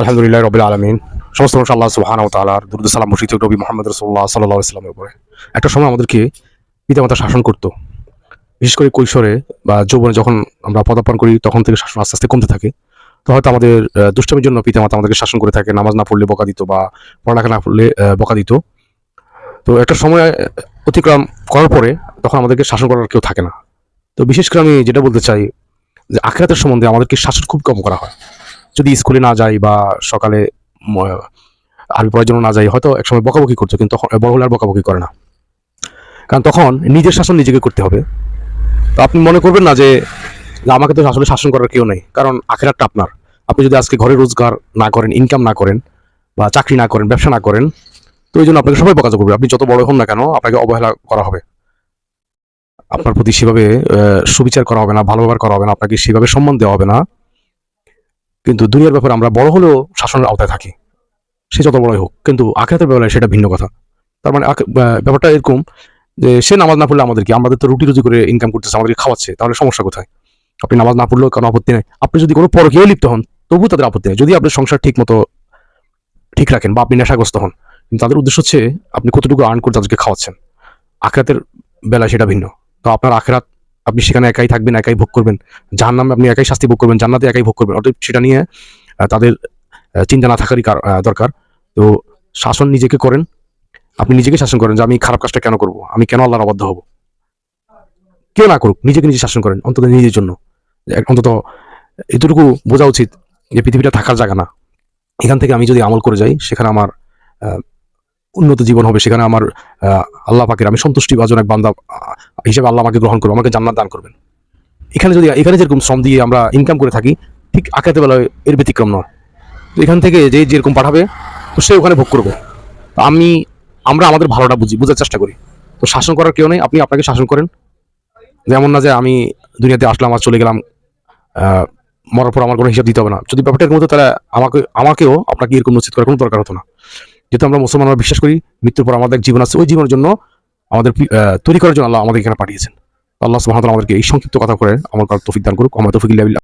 আলহামদুলিল্লাহ রবিল আলমিন। সমস্ত মানুষ আল্লাহ সুহান তালার দুরুদ সালাম মুর্শিদ নবী মোহাম্মদ রসুল্লাহ সাল্লাহ ইসলামের উপরে। একটা সময় আমাদেরকে পিতামাতা শাসন করতো। বিশেষ করে কৈশোরে বা যৌবনে যখন আমরা পদার্পণ করি, তখন থেকে শাসন আস্তে আস্তে কমতে থাকে। তো হয়তো আমাদের দুষ্টামির জন্য পিতামাতা আমাদেরকে শাসন করে থাকে, নামাজ না পড়লে বকা দিত বা পড়ালেখা না পড়লে বকা দিত। তো একটা সময় অতিক্রম করার পরে তখন আমাদেরকে শাসন করার কেউ থাকে না। তো বিশেষ করে আমি যেটা বলতে চাই যে আখেরাতের সম্বন্ধে আমাদেরকে শাসন খুব কম করা হয়। যদি স্কুলে না যাই বা সকালে আরবি পড়ার জন্য না যাই, হয়তো একসময় বকাবকি করতো, কিন্তু তখন, বড় হলে আর বকাবকি করে না। কারণ তখন নিজের শাসন নিজেকে করতে হবে। তো আপনি মনে করবেন না যে আমাকে তো আসলে শাসন করার কেউ নেই, কারণ আখেরাতটা আপনার। আপনি যদি আজকে ঘরে রোজগার না করেন ইনকাম না করেন, বা চাকরি না করেন, ব্যবসা না করেন, তো ওই জন্য আপনাকে সবাই বকাজ করবে। আপনি যত বড় হন না কেন, আপনাকে অবহেলা করা হবে। আপনার প্রতি সেভাবে সুবিচার করা হবে না, ভালো ব্যবহার করা হবে না, আপনাকে সেভাবে সম্মান দেওয়া হবে না। কিন্তু দুনিয়ার ব্যাপারে আমরা বড় হলেও শাসনের আওতায় থাকি। সে যত বড়ই হোক, কিন্তু আখেরাতের ব্যাপারে সেটা ভিন্ন কথা। তার মানে ব্যাপারটা এরকম যে সে নামাজ না পড়লে আমাদেরকে, আমাদের তো রুটি রুজি করে ইনকাম করতেছে, আমাদেরকে খাওয়াচ্ছে, তাহলে সমস্যা কোথায়? আপনি নামাজ না পড়লেও কোনো আপত্তি নেই। আপনি যদি কোনো পরকীয় লিপ্ত হন, তবুও তাদের আপত্তি নেই। যদি আপনার সংসার ঠিক মতো ঠিক রাখেন বা আপনি নেশাগ্রস্ত হন, কিন্তু তাদের উদ্দেশ্য হচ্ছে আপনি কতটুকু আর্ন করে তাদেরকে খাওয়াচ্ছেন। আখেরাতের বেলায় সেটা ভিন্ন। তো আপনার আখেরাত আপনি সেখানে একাই থাকবেন, একাই ভোগ করবেন। যার নামে আপনি একাই শাস্তি ভোগ করবেন, জান্নাতে একাই ভোগ করবেন। অতএব সেটা নিয়ে তাদের চিন্তা না থাকারই কার- দরকার। তো শাসন নিজেকে করেন। আপনি নিজেকে শাসন করেন যে আমি খারাপ কাজটা কেন করব? আমি কেন আল্লাহর অবাধ্য হব? কেউ না করুক, নিজেকে নিজে শাসন করেন, অন্তত নিজের জন্য। অন্তত এতটুকু বোঝা উচিত যে পৃথিবীটা থাকার জায়গা না। এখান থেকে আমি যদি আমল করে যাই, সেখানে আমার উন্নত জীবন হবে, সেখানে আমার আল্লাহ পাকের, আমি সন্তুষ্টি ভাজন এক বান্দা হিসেবে আল্লাহ আমাকে গ্রহণ করবে আমাকে জান্নাত দান করবেন। এখানে যদি, এখানে যেরকম শ্রম দিয়ে আমরা ইনকাম করে থাকি, ঠিক আখাতে বেলায় এর ব্যতিক্রম নয়। এখান থেকে যে যেরকম পাঠাবে, তো সে ওখানে ভোগ করবে। আমি, আমরা আমাদের ভালোটা বুঝি, বোঝার চেষ্টা করি। তো শাসন করার কেউ নেই, আপনি আপনাকে শাসন করেন। যেমন না যে আমি দুনিয়াতে আসলাম, আর চলে গেলাম মরার পর আমার কোনো হিসাব দিতে হবে না। যদি ব্যাপারটা এরকম হতো তাহলে আমাকে, আমাকেও আপনাকে এরকম নিশ্চিত করার কোনো দরকার হতো না। যেহেতু আমরা মুসলমান, আমরা বিশ্বাস করি মৃত্যুর পর আমাদের জীবন আছে, ওই জীবনের জন্য আমাদের তৈরি করার জন্য আল্লাহ আমাদের এখানে পাঠিয়েছেন। আল্লাহ সুহামতাল আমাদেরকে এই সংক্ষিপ্ত কথা করে আমার তৌফিক দান করুক। আমার তৌফিক